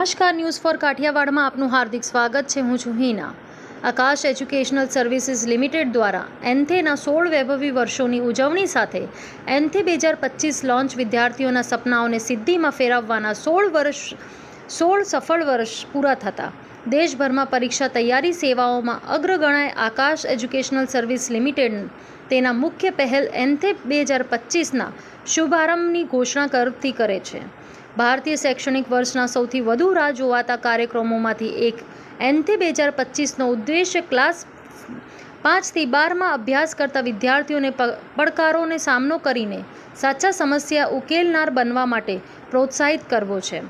નમસ્કાર news for કાઠિયાવાડમાં આપનું હાર્દિક સ્વાગત છે. હું છું Hina. Aakash educational services limited દ્વારા એન્થેના સોળ વૈભવી વર્ષોની ઉજવણી સાથે એન્થે બે હજાર પચીસ લોન્ચ વિદ્યાર્થીઓના સપનાઓને સિદ્ધિમાં ફેરવવાના સોળ વર્ષ, સોળ સફળ વર્ષ પૂરા થતા. દેશભરમાં પરીક્ષા તૈયારી સેવાઓમાં અગ્રગણાય આકાશ એજ્યુકેશનલ સર્વિસ લિમિટેડ તેના મુખ્ય પહેલ એન્થે બે હજાર પચીસના શુભારંભની ઘોષણા કરતી કરે છે. ભારતીય શૈક્ષણિક વર્ષના સૌથી વધુ રાહ જોવાતા કાર્યક્રમોમાંથી એક. એનથી બે હજાર પચીસનો ઉદ્દેશ્ય ક્લાસ પાંચથી બારમાં અભ્યાસ કરતા વિદ્યાર્થીઓને પડકારોને સામનો કરીને સાચા સમસ્યા ઉકેલનાર બનવા માટે પ્રોત્સાહિત કરવો છે.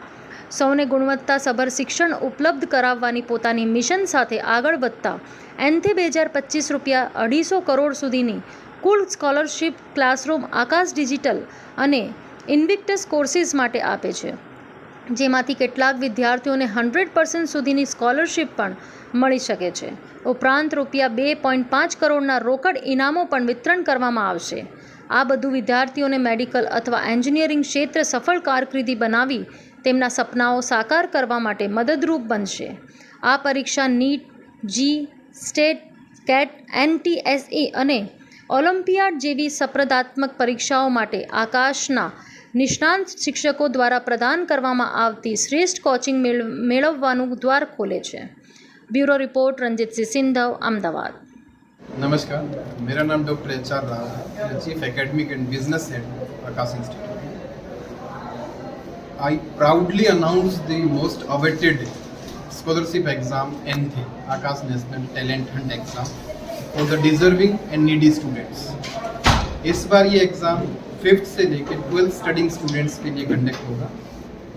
સૌને ગુણવત્તાસભર શિક્ષણ ઉપલબ્ધ કરાવવાની પોતાની મિશન સાથે આગળ વધતા એનથી બે હજાર પચીસ રૂપિયા અઢીસો કરોડ સુધીની કુલ સ્કોલરશિપ ક્લાસરૂમ આકાશ ડિજિટલ અને ઇન્વિક્ટસ કોર્સિસ માટે આપે છે. જેમાંથી કેટલાક વિદ્યાર્થીઓને હંડ્રેડ પર્સન્ટ સુધીની સ્કોલરશિપ પણ મળી શકે છે. ઉપરાંત રૂપિયા બે પોઈન્ટ પાંચ કરોડના રોકડ ઇનામો પણ વિતરણ કરવામાં આવશે. આ બધું વિદ્યાર્થીઓને મેડિકલ અથવા એન્જિનિયરિંગ ક્ષેત્રે સફળ કારકિર્દી બનાવી તેમના સપનાઓ સાકાર કરવા માટે મદદરૂપ બનશે. આ પરીક્ષા NEET, JEE, state, CAT, NTSE અને ઓલિમ્પિયાડ જેવી સપ્રદાત્મક પરીક્ષાઓ માટે આકાશના નિષ્ણાંત શિક્ષકો દ્વારા પ્રદાન કરવામાં આવતી શ્રેષ્ઠ કોચિંગ મેળ મેળવવાનું દ્વાર ખોલે છે બ્યુરો રિપોર્ટ રંજીતસિંહ સિંધવ અમદાવાદ नमस्कार मेरा नाम डॉक्टर एच आर राव है मैं chief academic and business head Aakash institute I proudly announce the most awaited scholarship exam ANTHE Aakash national talent hunt exam for the deserving and needy students इस बार ये exam fifth से लेकर twelfth studying students के लिए conduct होगा।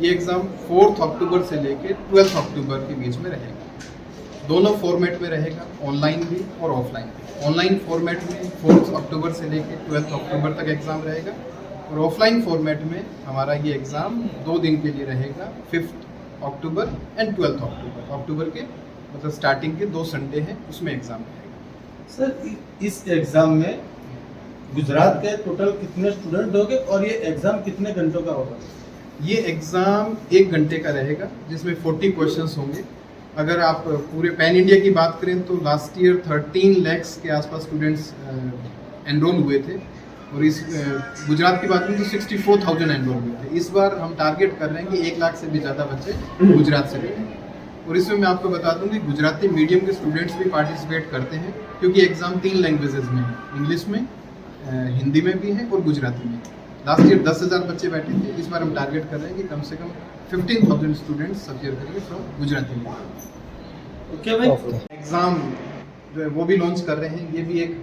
ये exam fourth October से लेकर ट्वेल्थ अक्टूबर के बीच में रहेगा। दोनों फॉर्मेट में रहेगा ऑनलाइन भी और ऑफलाइन भी। ऑनलाइन फॉर्मेट में फोर्थ अक्टूबर से लेकर ट्वेल्थ अक्टूबर तक एग्ज़ाम रहेगा और ऑफलाइन फॉर्मेट में हमारा ये एग्ज़ाम दो दिन के लिए रहेगा fifth October and twelfth October October के मतलब स्टार्टिंग के दो संडे हैं, उसमें एग्ज़ाम रहेगा। सर, इस एग्ज़ाम में गुजरात के टोटल कितने स्टूडेंट होंगे और ये एग्ज़ाम कितने घंटों का होगा? ये एग्ज़ाम एक घंटे का रहेगा जिसमें फोर्टी क्वेश्चन होंगे। अगर आप पूरे पैन इंडिया की बात करें तो लास्ट ईयर 13 लैक्स के आसपास स्टूडेंट्स एनरोल हुए थे। और इस गुजरात की बात करें तो 64,000 एनरोल हुए थे। इस बार हम टारगेट कर रहे हैं कि एक लाख से भी ज़्यादा बच्चे गुजरात से रहेंगे। और इसमें मैं आपको बता दूँ कि गुजराती मीडियम के स्टूडेंट्स भी पार्टिसिपेट करते हैं क्योंकि एग्ज़ाम तीन लैंग्वेजेस में है इंग्लिश में हिंदी में भी है और गुजराती में। लास्ट ईयर दस हज़ार बच्चे बैठे थे। इस बार हम टारगेट कर रहे हैं कि कम से कम फिफ्टीन थाउज़ेंड स्टूडेंट्स अपियर करेंगे फ्रॉम गुजराती मीडियम ओके भाई। एग्ज़ाम जो है वो भी लॉन्च कर रहे हैं। ये भी एक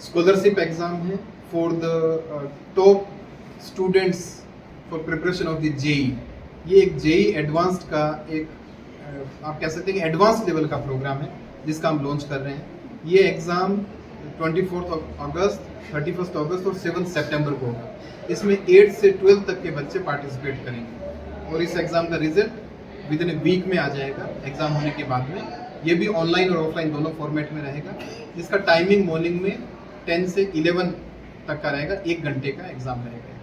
स्कॉलरशिप एग्ज़ाम है for the top students for preparation of the JEE ये एक जेई एडवांस्ड का एक आप कह सकते हैं कि एडवांस लेवल का प्रोग्राम है जिसका हम लॉन्च कर रहे हैं। ये exam twenty fourth August, thirty first August और सेवन सेप्टेम्बर को होगा। इसमें एट से ट्वेल्थ तक के बच्चे पार्टिसिपेट करेंगे। और इस एग्ज़ाम का result within a week में आ जाएगा एग्ज़ाम होने के बाद में। ये भी ऑनलाइन और ऑफलाइन दोनों फॉर्मेट में रहेगा। इसका टाइमिंग मॉर्निंग में टेन से 11 तक का रहेगा, एक घंटे का एग्ज़ाम रहेगा।